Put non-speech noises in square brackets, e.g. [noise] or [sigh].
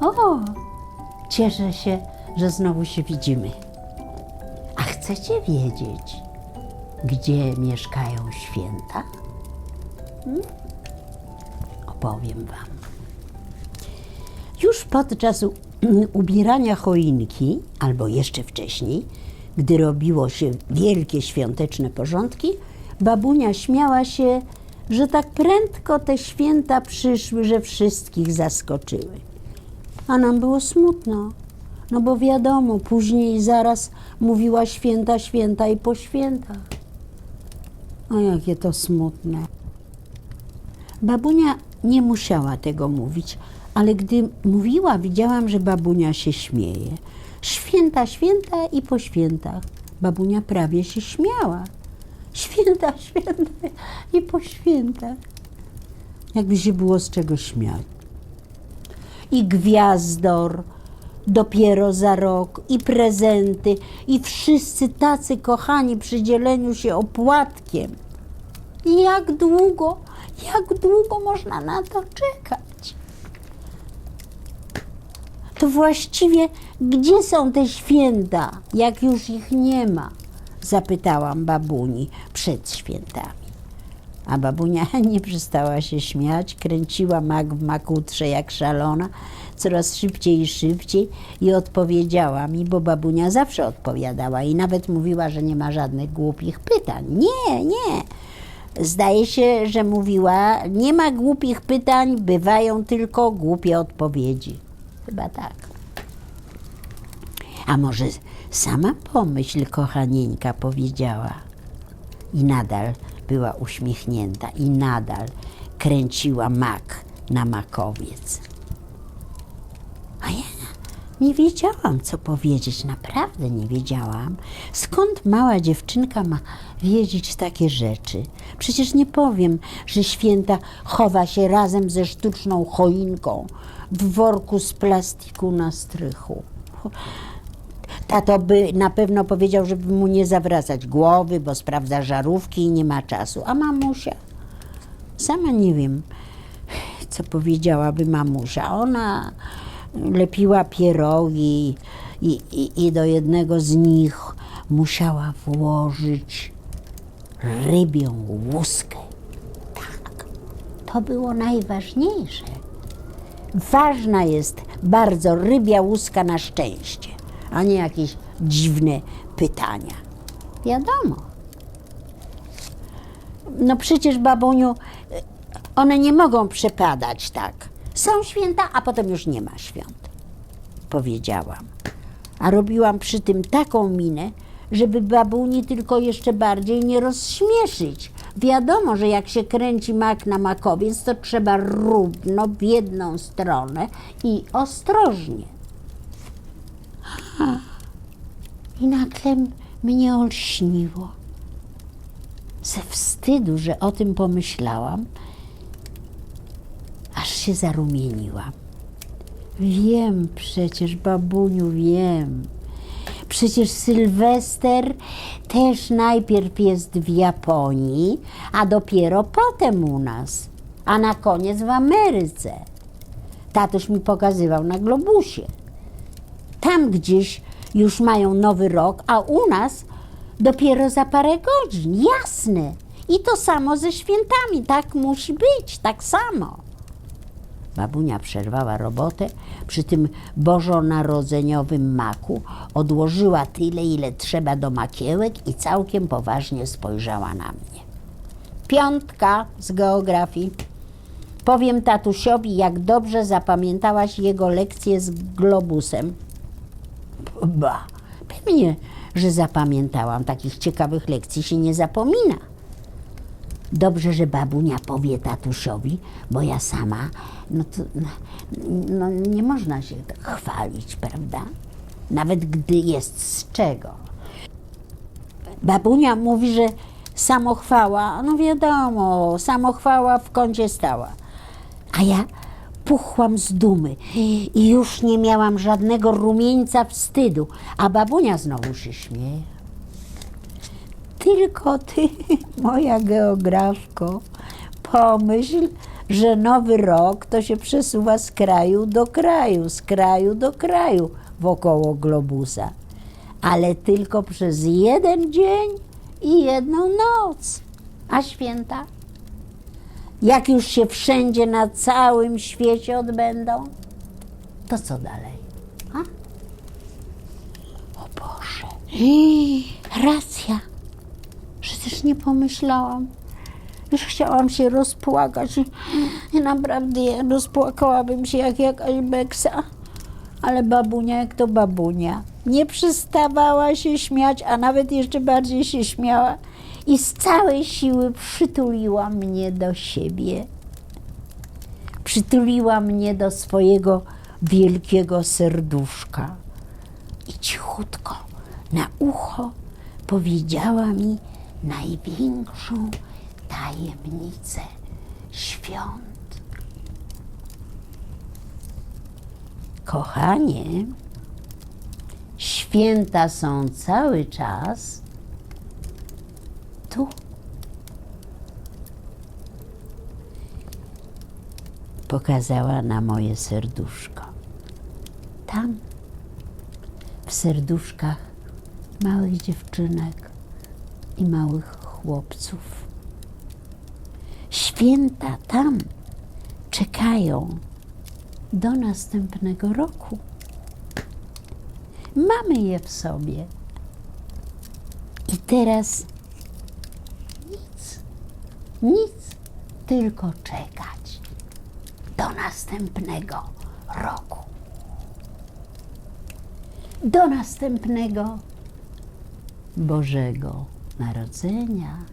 O, cieszę się, że znowu się widzimy. A chcecie wiedzieć, gdzie mieszkają święta? Hmm? Opowiem Wam. Już podczas ubierania choinki, albo jeszcze wcześniej, gdy robiło się wielkie świąteczne porządki, babunia śmiała się, że tak prędko te święta przyszły, że wszystkich zaskoczyły. A nam było smutno, no bo wiadomo, później zaraz mówiła święta, święta i po świętach. A jakie to smutne. Babunia nie musiała tego mówić, ale gdy mówiła, widziałam, że babunia się śmieje. Święta, święta i po świętach. Babunia prawie się śmiała. Święta, święta i po świętach. Jakby się było z czego śmiać. I gwiazdor dopiero za rok, i prezenty, i wszyscy tacy kochani przy dzieleniu się opłatkiem. I jak długo, jak długo można na to czekać? To właściwie gdzie są te święta, jak już ich nie ma? Zapytałam babuni przed świętami. A babunia [laughs] nie przestała się śmiać, kręciła mak w makutrze jak szalona, coraz szybciej i szybciej i odpowiedziała mi, bo babunia zawsze odpowiadała i nawet mówiła, że nie ma żadnych głupich pytań. Nie, nie. Zdaje się, że mówiła, nie ma głupich pytań, bywają tylko głupie odpowiedzi. Chyba tak. A może sama pomyśl, kochanieńka, powiedziała. I nadal była uśmiechnięta i nadal kręciła mak na makowiec. A ja nie wiedziałam, co powiedzieć, naprawdę nie wiedziałam. Skąd mała dziewczynka ma wiedzieć takie rzeczy? Przecież nie powiem, że święta chowa się razem ze sztuczną choinką w worku z plastiku na strychu. Tato by na pewno powiedział, żeby mu nie zawracać głowy, bo sprawdza żarówki i nie ma czasu. A mamusia? Sama nie wiem, co powiedziałaby mamusia. Ona lepiła pierogi i, i, i do jednego z nich musiała włożyć rybią łuskę. Tak, to było najważniejsze. Ważna jest bardzo rybia łuska na szczęście, a nie jakieś dziwne pytania. Wiadomo. No przecież, babuniu, one nie mogą przepadać tak. Są święta, a potem już nie ma świąt, powiedziałam. A robiłam przy tym taką minę, żeby babuni tylko jeszcze bardziej nie rozśmieszyć. Wiadomo, że jak się kręci mak na makowiec, to trzeba równo w jedną stronę i ostrożnie. I nagle mnie olśniło. Ze wstydu, że o tym pomyślałam, aż się zarumieniłam. Wiem przecież, babuniu, wiem. Przecież Sylwester też najpierw jest w Japonii, a dopiero potem u nas, a na koniec w Ameryce. Tatuś mi pokazywał na globusie. Tam gdzieś już mają nowy rok, a u nas dopiero za parę godzin. Jasne. I to samo ze świętami. Tak musi być, tak samo. Babunia przerwała robotę przy tym bożonarodzeniowym maku, odłożyła tyle, ile trzeba do makiełek i całkiem poważnie spojrzała na mnie. Piątka z geografii. Powiem tatusiowi, jak dobrze zapamiętałaś jego lekcję z globusem. Ba, pewnie, że zapamiętałam. Takich ciekawych lekcji się nie zapomina. Dobrze, że babunia powie tatusiowi, bo ja sama, no to no, nie można się tak chwalić, prawda? Nawet gdy jest z czego. Babunia mówi, że samochwała, no wiadomo, samochwała w kącie stała. A ja spuchłam z dumy i już nie miałam żadnego rumieńca wstydu, a babunia znowu się śmieje. Tylko ty, [laughs] moja geografko, pomyśl, że nowy rok to się przesuwa z kraju do kraju, z kraju do kraju wokoło globusa, ale tylko przez jeden dzień i jedną noc. A święta? Jak już się wszędzie na całym świecie odbędą, to co dalej? A? O Boże, racja. Przecież nie pomyślałam. Już chciałam się rozpłakać. I naprawdę rozpłakałabym się jak jakaś beksa. Ale babunia jak to babunia. Nie przestawała się śmiać, a nawet jeszcze bardziej się śmiała. I z całej siły przytuliła mnie do siebie. Przytuliła mnie do swojego wielkiego serduszka. I cichutko na ucho powiedziała mi największą tajemnicę świąt. Kochanie, święta są cały czas tu. Pokazała na moje serduszko. Tam, w serduszkach małych dziewczynek i małych chłopców. Święta tam czekają do następnego roku. Mamy je w sobie. I teraz nic, nic, tylko czekać do następnego roku. Do następnego Bożego Narodzenia.